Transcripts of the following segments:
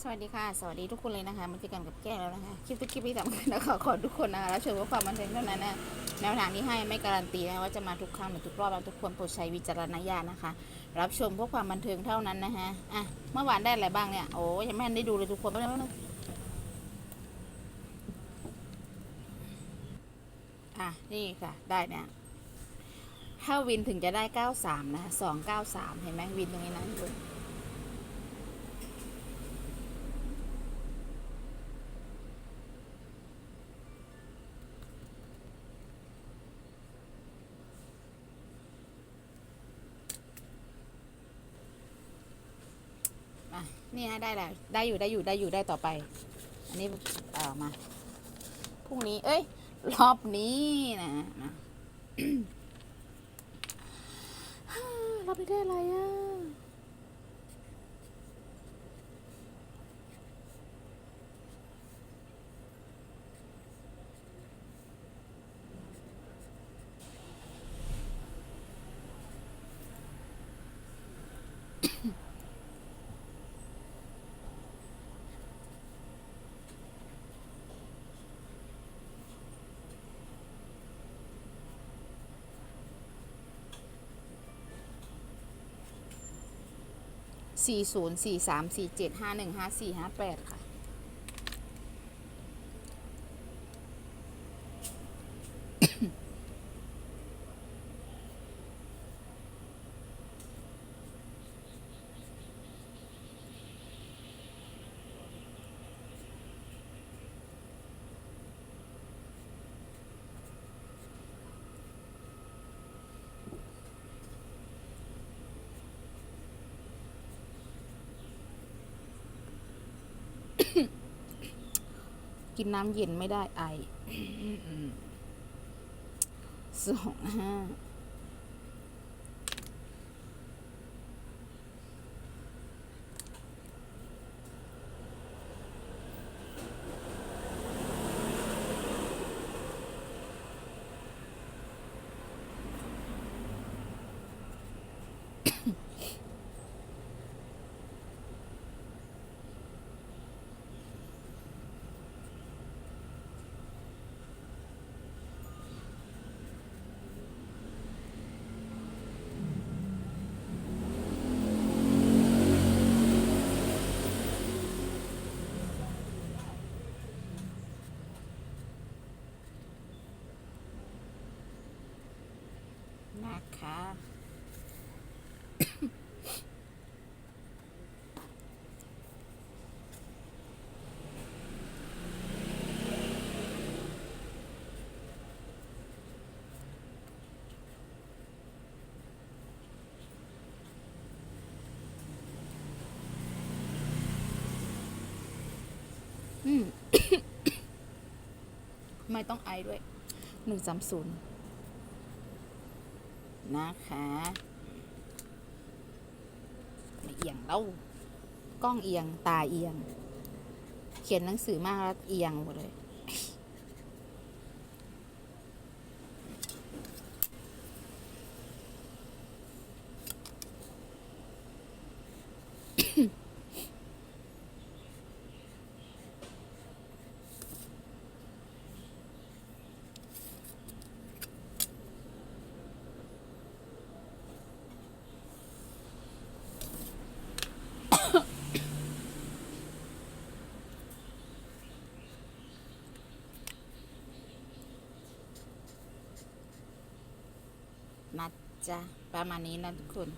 สวัสดีค่ะ สวัสดีทุกคนเลยนะคะมาเจอกันกับแก้แล้วนะคะ คลิปทุกคลิปที่สำคัญนะคะขอทุกคนนะคะรับชมว่าความบันเทิงเท่านั้นนะแนวทางที่ให้ไม่การันตีนะว่าจะมาทุกครั้งหรือทุกรอบแล้วทุกคนโปรดใช้วิจารณญาณนะคะ รับชมเพื่อความบันเทิงเท่านั้นนะคะอะเมื่อวานได้อะไรบ้างเนี่ยโอ้ยังไม่ได้ดูเลยทุกคนไม่ได้ไม่ได้อะนี่ค่ะได้เนี่ยถ้าวินถึงจะได้ 93 นะคะ293 เห็นไหมวินตรงนี้นะทุกคน อะนี่ฮะได้แล้วได้อยู่ได้อยู่ได้อยู่ได้ต่อไป อันนี้เออมาพรุ่งนี้เอ้ย รอบนี้นะนะเราไปได้อะไรอะ สี่ศูนย์สี่สามสี่เจ็ดห้าหนึ่งห้าสี่ห้าแปดค่ะ กินน้ำเย็นไม่ได้ไอสองห้า นะคะอืมไม่ต้องไอด้วยหนึ่งสามศูนย์ นะคะไม่เอียงแล้วกล้องเอียงตาเอียง เขียนหนังสือมากแล้วเอียงหมดเลย นะจ๊ะ ประมาณนี้นะทุกคน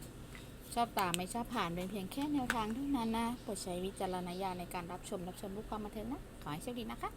ชอบตามไม่ชอบผ่านเป็นเพียงแค่แนวทางเท่านั้นนะโปรดใช้วิจารณญาณในการรับชมรับชมรูปความบันเทิงนะ ขอให้โชคดีนะคะ